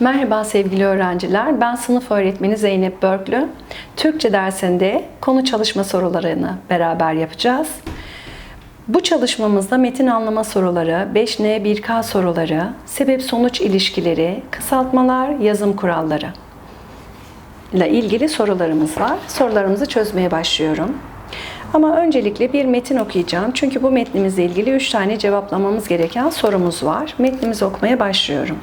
Merhaba sevgili öğrenciler. Ben sınıf öğretmeni Zeynep Börklü. Türkçe dersinde konu çalışma sorularını beraber yapacağız. Bu çalışmamızda metin anlama soruları, 5N 1K soruları, sebep sonuç ilişkileri, kısaltmalar, yazım kuralları ile ilgili sorularımız var. Sorularımızı çözmeye başlıyorum. Ama öncelikle bir metin okuyacağım. Çünkü bu metnimizle ilgili 3 tane cevaplamamız gereken sorumuz var. Metnimizi okumaya başlıyorum.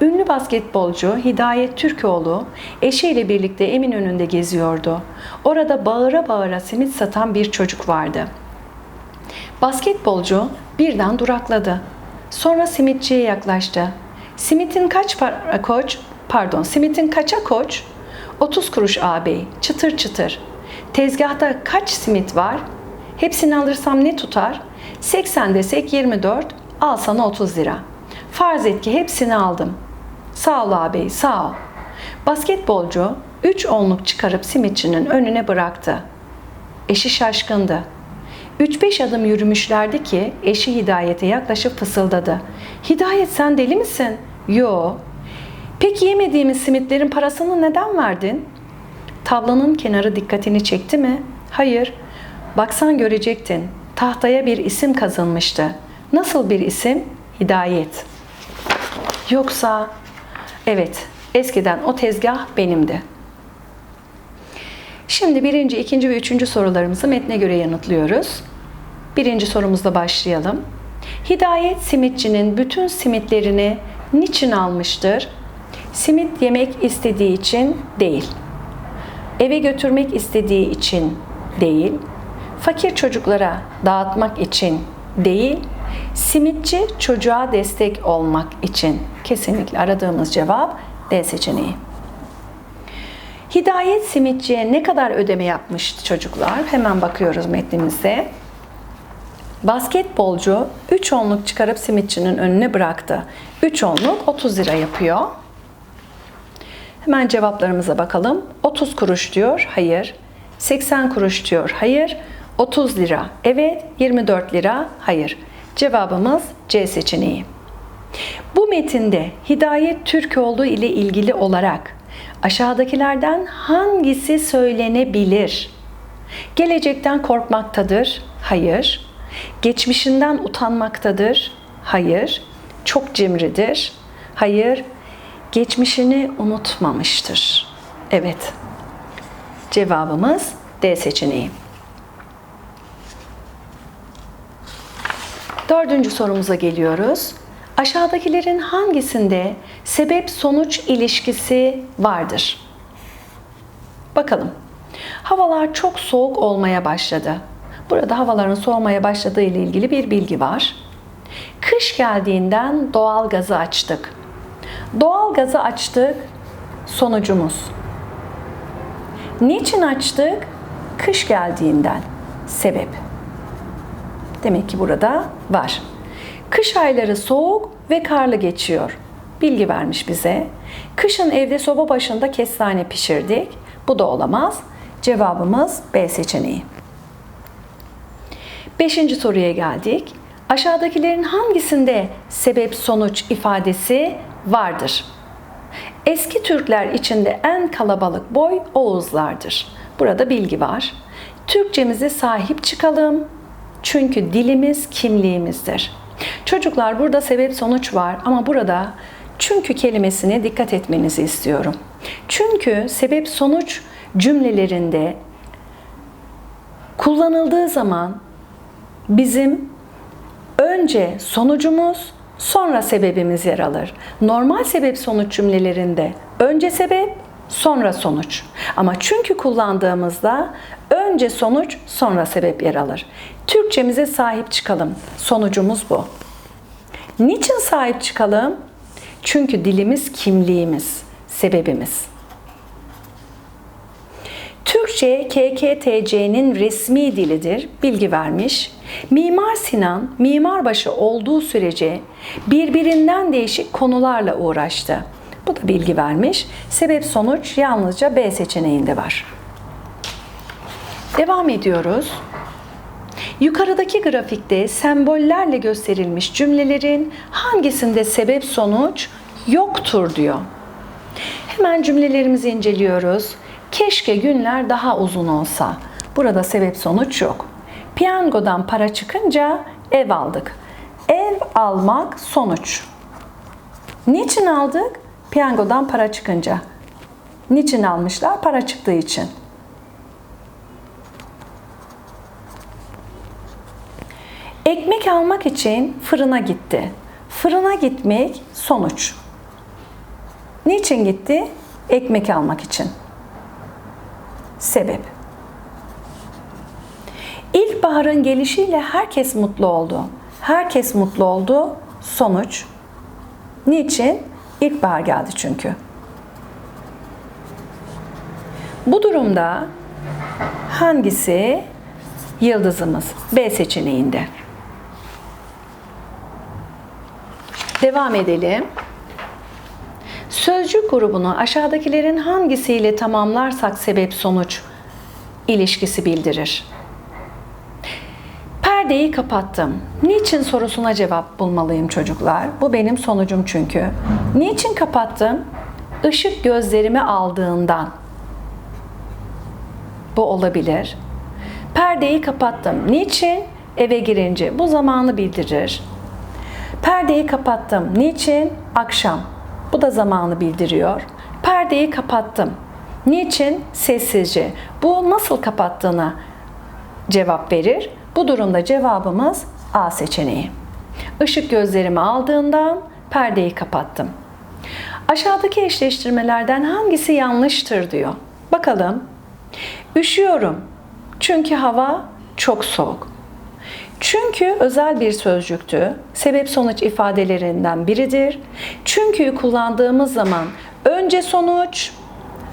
Ünlü basketbolcu Hidayet Türkoğlu eşiyle birlikte Eminönü'nde geziyordu. Orada bağıra bağıra simit satan bir çocuk vardı. Basketbolcu birden durakladı. Sonra simitçiye yaklaştı. Simitin kaç para koç? Pardon, simitin kaça koç? 30 kuruş ağabey, çıtır çıtır. Tezgahta kaç simit var? Hepsini alırsam ne tutar? 80 desek 24, al sana 30 lira. Farz et ki hepsini aldım. Sağ ol ağabey, sağ ol. Basketbolcu 3 onluk çıkarıp simitçinin önüne bıraktı. Eşi şaşkındı. 3-5 adım yürümüşlerdi ki eşi Hidayet'e yaklaşıp fısıldadı. Hidayet sen deli misin? Yo. Peki yemediğimiz simitlerin parasını neden verdin? Tablanın kenarı dikkatini çekti mi? Hayır. Baksan görecektin. Tahtaya bir isim kazınmıştı. Nasıl bir isim? Hidayet. Yoksa evet eskiden o tezgah benimdi. Şimdi birinci, ikinci ve üçüncü sorularımızı metne göre yanıtlıyoruz. Birinci sorumuzla başlayalım. Hidayet simitçinin bütün simitlerini niçin almıştır? Simit yemek istediği için değil. Eve götürmek istediği için değil. Fakir çocuklara dağıtmak için değil. Simitçi çocuğa destek olmak için. Kesinlikle aradığımız cevap D seçeneği. Hidayet simitçiye ne kadar ödeme yapmıştı çocuklar? Hemen bakıyoruz metnimizde. Basketbolcu 3 onluk çıkarıp simitçinin önüne bıraktı. 3 onluk 30 lira yapıyor. Hemen cevaplarımıza bakalım. 30 kuruş diyor, hayır. 80 kuruş diyor, hayır. 30 lira, evet. 24 lira, hayır. Cevabımız C seçeneği. Bu metinde Hidayet Türkoğlu ile ilgili olarak aşağıdakilerden hangisi söylenebilir? Gelecekten korkmaktadır, hayır. Geçmişinden utanmaktadır, hayır. Çok cimridir, hayır. Geçmişini unutmamıştır. Evet. Cevabımız D seçeneği. Dördüncü sorumuza geliyoruz. Aşağıdakilerin hangisinde sebep sonuç ilişkisi vardır? Bakalım. Havalar çok soğuk olmaya başladı. Burada havaların soğumaya başladığı ile ilgili bir bilgi var. Kış geldiğinden doğal gazı açtık. Doğal gazı açtık. Sonucumuz. Niçin açtık? Kış geldiğinden. Sebep. Demek ki burada var. Kış ayları soğuk ve karlı geçiyor. Bilgi vermiş bize. Kışın evde soba başında kestane pişirdik. Bu da olamaz. Cevabımız B seçeneği. Beşinci soruya geldik. Aşağıdakilerin hangisinde sebep sonuç ifadesi vardır? Eski Türkler içinde en kalabalık boy Oğuzlardır. Burada bilgi var. Türkçemize sahip çıkalım. Çünkü dilimiz kimliğimizdir. Çocuklar burada sebep sonuç var ama burada çünkü kelimesine dikkat etmenizi istiyorum. Çünkü sebep sonuç cümlelerinde kullanıldığı zaman bizim önce sonucumuz sonra sebebimiz yer alır. Normal sebep sonuç cümlelerinde önce sebep sonra sonuç. Ama çünkü kullandığımızda önce sonuç sonra sebep yer alır. Türkçemize sahip çıkalım. Sonucumuz bu. Niçin sahip çıkalım? Çünkü dilimiz kimliğimiz, sebebimiz. Türkçe KKTC'nin resmi dilidir, bilgi vermiş. Mimar Sinan, mimarbaşı olduğu sürece birbirinden değişik konularla uğraştı. Bu da bilgi vermiş. Sebep sonuç yalnızca B seçeneğinde var. Devam ediyoruz. Yukarıdaki grafikte sembollerle gösterilmiş cümlelerin hangisinde sebep sonuç Yoktur diyor. Hemen cümlelerimizi inceliyoruz. Keşke günler daha uzun olsa. Burada sebep sonuç yok. Piyangodan para çıkınca ev aldık. Ev almak sonuç. Niçin aldık? Piyangodan para çıkınca. Niçin almışlar? Para çıktığı için. Ekmek almak için fırına gitti. Fırına gitmek sonuç. Niçin gitti? Ekmek almak için. Sebep. İlkbaharın gelişiyle herkes mutlu oldu. Herkes mutlu oldu. Sonuç. Niçin? İlkbahar geldi çünkü. Bu durumda hangisi yıldızımız? B seçeneğinde. Devam edelim. Sözcük grubunu aşağıdakilerin hangisiyle tamamlarsak sebep sonuç ilişkisi bildirir. Perdeyi kapattım. Niçin sorusuna cevap bulmalıyım çocuklar? Bu benim sonucum çünkü. Niçin kapattım? Işık gözlerimi aldığından. Bu olabilir. Perdeyi kapattım. Niçin? Eve girince. Bu zamanı bildirir. Perdeyi kapattım. Niçin? Akşam. Bu da zamanı bildiriyor. Perdeyi kapattım. Niçin? Sessizce. Bu nasıl kapattığına cevap verir. Bu durumda cevabımız A seçeneği. Işık gözlerimi aldığından perdeyi kapattım. Aşağıdaki eşleştirmelerden hangisi yanlıştır diyor. Bakalım. Üşüyorum. Çünkü hava çok soğuk. Çünkü özel bir sözcüktü. Sebep sonuç ifadelerinden biridir. Çünkü kullandığımız zaman önce sonuç,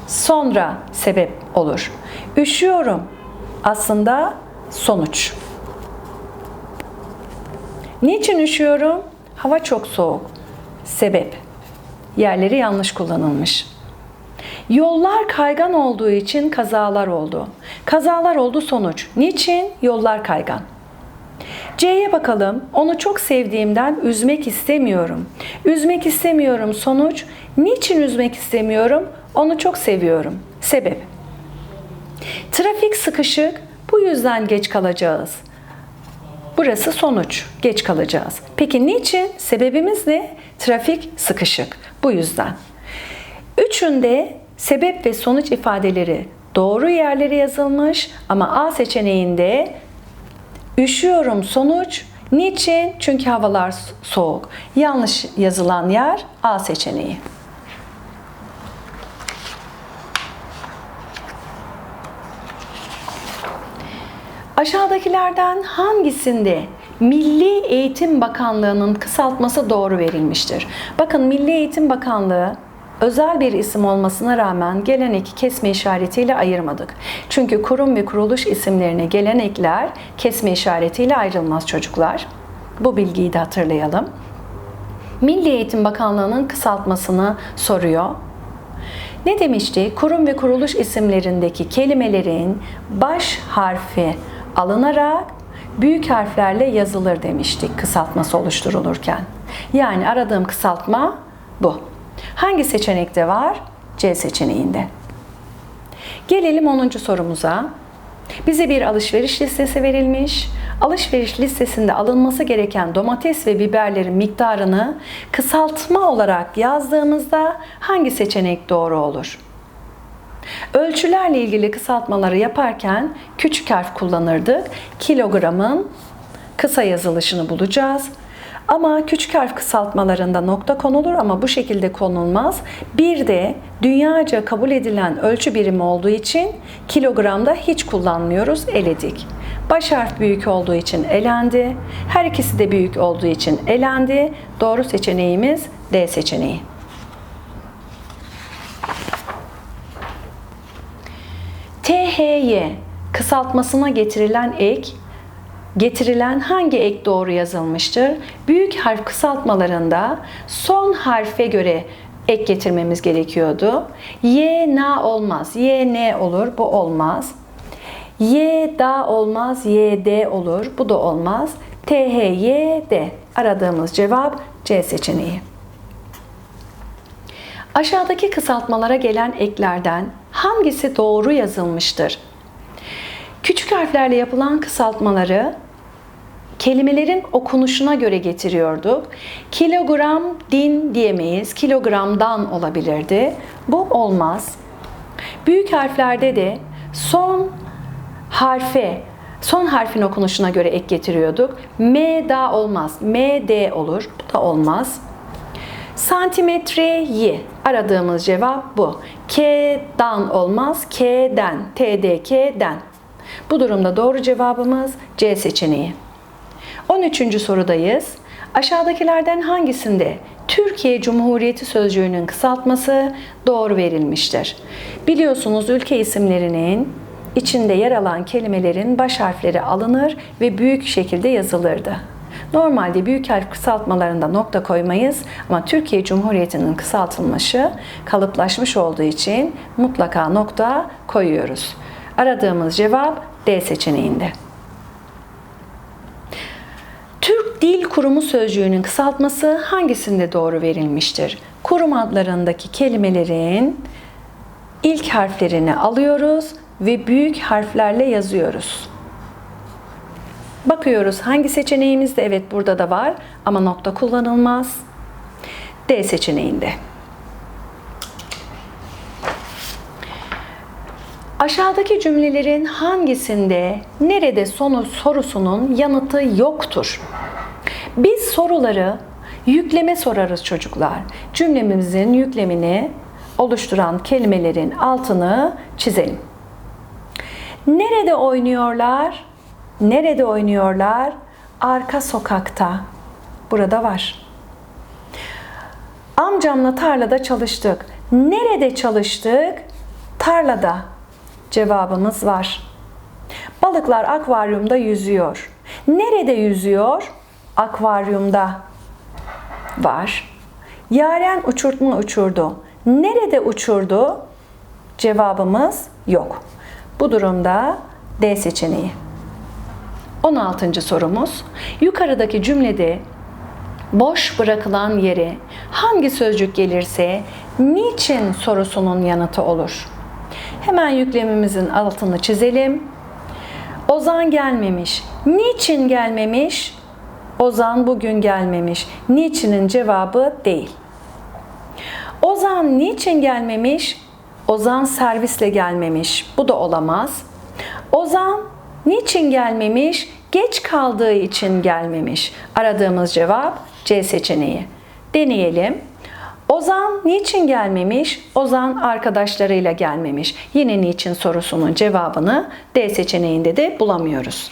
sonra sebep olur. Üşüyorum aslında sonuç. Niçin üşüyorum? Hava çok soğuk. Sebep. Yerleri yanlış kullanılmış. Yollar kaygan olduğu için kazalar oldu. Kazalar oldu sonuç. Niçin? Yollar kaygan. C'ye bakalım. Onu çok sevdiğimden üzmek istemiyorum. Üzmek istemiyorum sonuç. Niçin üzmek istemiyorum? Onu çok seviyorum. Sebep. Trafik sıkışık. Bu yüzden geç kalacağız. Burası sonuç. Geç kalacağız. Peki niçin? Sebebimiz ne? Trafik sıkışık. Bu yüzden. Üçünde sebep ve sonuç ifadeleri doğru yerlere yazılmış ama A seçeneğinde üşüyorum sonuç niçin? Çünkü havalar soğuk. Yanlış yazılan yer A seçeneği. Aşağıdakilerden hangisinde Milli Eğitim Bakanlığı'nın kısaltması doğru verilmiştir? Bakın Milli Eğitim Bakanlığı özel bir isim olmasına rağmen gelenek kesme işaretiyle ayırmadık. Çünkü kurum ve kuruluş isimlerine gelenekler kesme işaretiyle ayrılmaz çocuklar. Bu bilgiyi de hatırlayalım. Milli Eğitim Bakanlığı'nın kısaltmasını soruyor. Ne demişti? Kurum ve kuruluş isimlerindeki kelimelerin baş harfi alınarak büyük harflerle yazılır demiştik kısaltması oluşturulurken. Yani aradığım kısaltma bu. Hangi seçenekte var? C seçeneğinde. Gelelim 10. sorumuza. Bize bir alışveriş listesi verilmiş. Alışveriş listesinde alınması gereken domates ve biberlerin miktarını kısaltma olarak yazdığımızda hangi seçenek doğru olur? Ölçülerle ilgili kısaltmaları yaparken küçük harf kullanırdık. Kilogramın kısa yazılışını bulacağız. Ama küçük harf kısaltmalarında nokta konulur ama bu şekilde konulmaz. Bir de dünyaca kabul edilen ölçü birimi olduğu için kilogramda hiç kullanmıyoruz, eledik. Baş harf büyük olduğu için elendi. Her ikisi de büyük olduğu için elendi. Doğru seçeneğimiz D seçeneği. THY kısaltmasına getirilen ek getirilen hangi ek doğru yazılmıştır? Büyük harf kısaltmalarında son harfe göre ek getirmemiz gerekiyordu. Y na olmaz. Y ne olur? Bu olmaz. Y da olmaz. Y d olur. Bu da olmaz. T H Y D. Aradığımız cevap C seçeneği. Aşağıdaki kısaltmalara gelen eklerden hangisi doğru yazılmıştır? Küçük harflerle yapılan kısaltmaları kelimelerin okunuşuna göre getiriyorduk. Kilogram din diyemeyiz. Kilogramdan olabilirdi. Bu olmaz. Büyük harflerde de son harfe, son harfin okunuşuna göre ek getiriyorduk. M da olmaz. M D olur. Bu da olmaz. Santimetreyi aradığımız cevap bu. K'dan olmaz. K'den. TDK'den. Bu durumda doğru cevabımız C seçeneği. 13. sorudayız. Aşağıdakilerden hangisinde Türkiye Cumhuriyeti sözcüğünün kısaltması doğru verilmiştir? Biliyorsunuz ülke isimlerinin içinde yer alan kelimelerin baş harfleri alınır ve büyük şekilde yazılırdı. Normalde büyük harf kısaltmalarında nokta koymayız ama Türkiye Cumhuriyeti'nin kısaltılmışı kalıplaşmış olduğu için mutlaka nokta koyuyoruz. Aradığımız cevap D seçeneğinde. Türk Dil Kurumu sözcüğünün kısaltması hangisinde doğru verilmiştir? Kurum adlarındaki kelimelerin ilk harflerini alıyoruz ve büyük harflerle yazıyoruz. Bakıyoruz hangi seçeneğimizde evet burada da var ama nokta kullanılmaz. D seçeneğinde. Aşağıdaki cümlelerin hangisinde nerede sonu sorusunun yanıtı yoktur? Biz soruları yükleme sorarız çocuklar. Cümlemizin yüklemini oluşturan kelimelerin altını çizelim. Nerede oynuyorlar? Nerede oynuyorlar? Arka sokakta. Burada var. Amcamla tarlada çalıştık. Nerede çalıştık? Tarlada. Cevabımız var. Balıklar akvaryumda yüzüyor. Nerede yüzüyor? Akvaryumda. Var. Yaren uçurtma uçurdu. Nerede uçurdu? Cevabımız yok. Bu durumda D seçeneği. 16. sorumuz. Yukarıdaki cümlede boş bırakılan yere hangi sözcük gelirse niçin sorusunun yanıtı olur? Hemen yüklemimizin altını çizelim. Ozan gelmemiş. Niçin gelmemiş? Ozan bugün gelmemiş. Niçinin cevabı değil. Ozan niçin gelmemiş? Ozan servisle gelmemiş. Bu da olamaz. Ozan niçin gelmemiş? Geç kaldığı için gelmemiş. Aradığımız cevap C seçeneği. Deneyelim. Ozan niçin gelmemiş? Ozan arkadaşlarıyla gelmemiş. Yine niçin sorusunun cevabını D seçeneğinde de bulamıyoruz.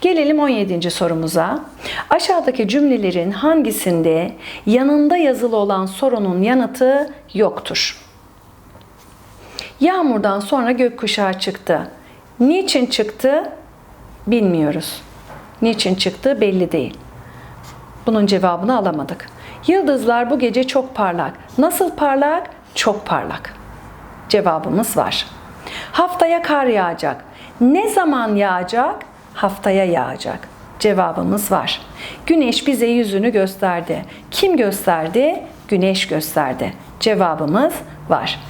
Gelelim 17. sorumuza. Aşağıdaki cümlelerin hangisinde yanında yazılı olan sorunun yanıtı yoktur? Yağmurdan sonra gökkuşağı çıktı. Niçin çıktı? Bilmiyoruz. Niçin çıktı belli değil. Bunun cevabını alamadık. Yıldızlar bu gece çok parlak. Nasıl parlak? Çok parlak. Cevabımız var. Haftaya kar yağacak. Ne zaman yağacak? Haftaya yağacak. Cevabımız var. Güneş bize yüzünü gösterdi. Kim gösterdi? Güneş gösterdi. Cevabımız var.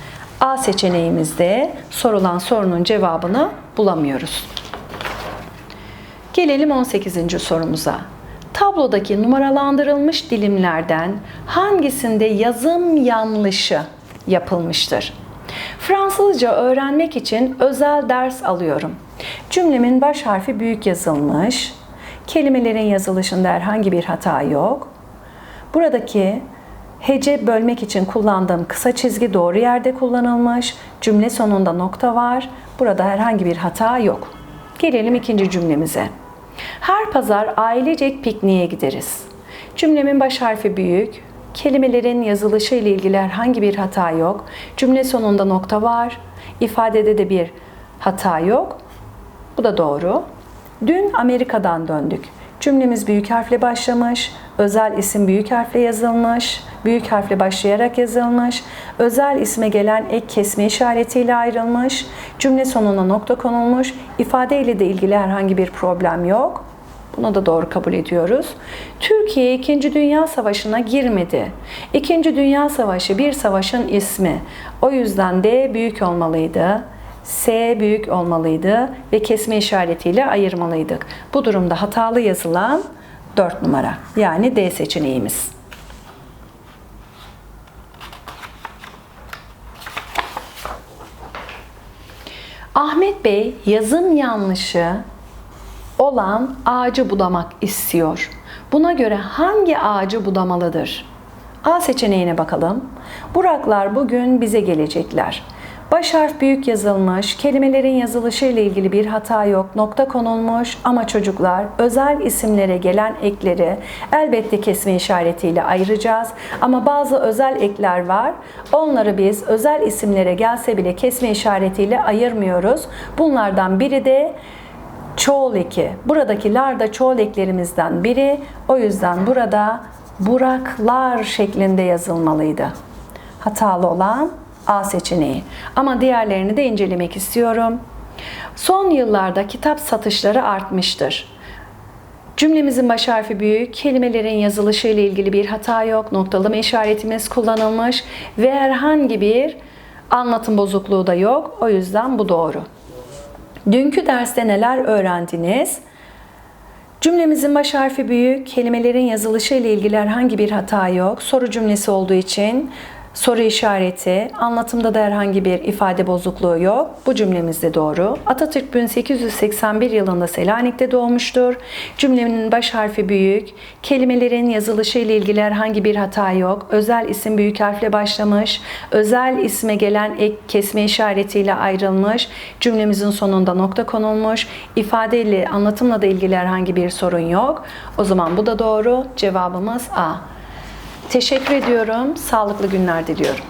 A seçeneğimizde sorulan sorunun cevabını bulamıyoruz. Gelelim 18. sorumuza. Tablodaki numaralandırılmış dilimlerden hangisinde yazım yanlışı yapılmıştır? Fransızca öğrenmek için özel ders alıyorum. Cümlemin baş harfi büyük yazılmış. Kelimelerin yazılışında herhangi bir hata yok. Buradaki hece bölmek için kullandığım kısa çizgi doğru yerde kullanılmış. Cümle sonunda nokta var. Burada herhangi bir hata yok. Gelelim ikinci cümlemize. Her pazar ailecek pikniğe gideriz. Cümlemin baş harfi büyük, kelimelerin yazılışı ile ilgili herhangi bir hata yok. Cümle sonunda nokta var, ifadede de bir hata yok. Bu da doğru. Dün Amerika'dan döndük. Cümlemiz büyük harfle başlamış, özel isim büyük harfle yazılmış, büyük harfle başlayarak yazılmış, özel isme gelen ek kesme işaretiyle ayrılmış, cümle sonuna nokta konulmuş, ifade ile de ilgili herhangi bir problem yok. Bunu da doğru kabul ediyoruz. Türkiye 2. Dünya Savaşı'na girmedi. 2. Dünya Savaşı bir savaşın ismi. O yüzden D büyük olmalıydı. S büyük olmalıydı ve kesme işaretiyle ayırmalıydık. Bu durumda hatalı yazılan 4 numara. Yani D seçeneğimiz. Ahmet Bey yazım yanlışı olan ağacı budamak istiyor. Buna göre hangi ağacı budamalıdır? A seçeneğine bakalım. Buraklar bugün bize gelecekler. Baş harf büyük yazılmış, kelimelerin yazılışı ile ilgili bir hata yok, nokta konulmuş ama çocuklar özel isimlere gelen ekleri elbette kesme işaretiyle ayıracağız. Ama bazı özel ekler var. Onları biz özel isimlere gelse bile kesme işaretiyle ayırmıyoruz. Bunlardan biri de çoğul eki. Buradaki lar da çoğul eklerimizden biri. O yüzden burada buraklar şeklinde yazılmalıydı. Hatalı olan A seçeneği. Ama diğerlerini de incelemek istiyorum. Son yıllarda kitap satışları artmıştır. Cümlemizin baş harfi büyük, kelimelerin yazılışı ile ilgili bir hata yok, noktalama işaretimiz kullanılmış ve herhangi bir anlatım bozukluğu da yok. O yüzden bu doğru. Dünkü derste neler öğrendiniz? Cümlemizin baş harfi büyük, kelimelerin yazılışı ile ilgili herhangi bir hata yok. Soru cümlesi olduğu için soru işareti, anlatımda da herhangi bir ifade bozukluğu yok. Bu cümlemiz de doğru. Atatürk 1881 yılında Selanik'te doğmuştur. Cümlenin baş harfi büyük, kelimelerin yazılışı ile ilgili herhangi bir hata yok. Özel isim büyük harfle başlamış. Özel isme gelen ek kesme işaretiyle ayrılmış. Cümlemizin sonunda nokta konulmuş. İfadeyle, anlatımla da ilgili herhangi bir sorun yok. O zaman bu da doğru. Cevabımız A. Teşekkür ediyorum. Sağlıklı günler diliyorum.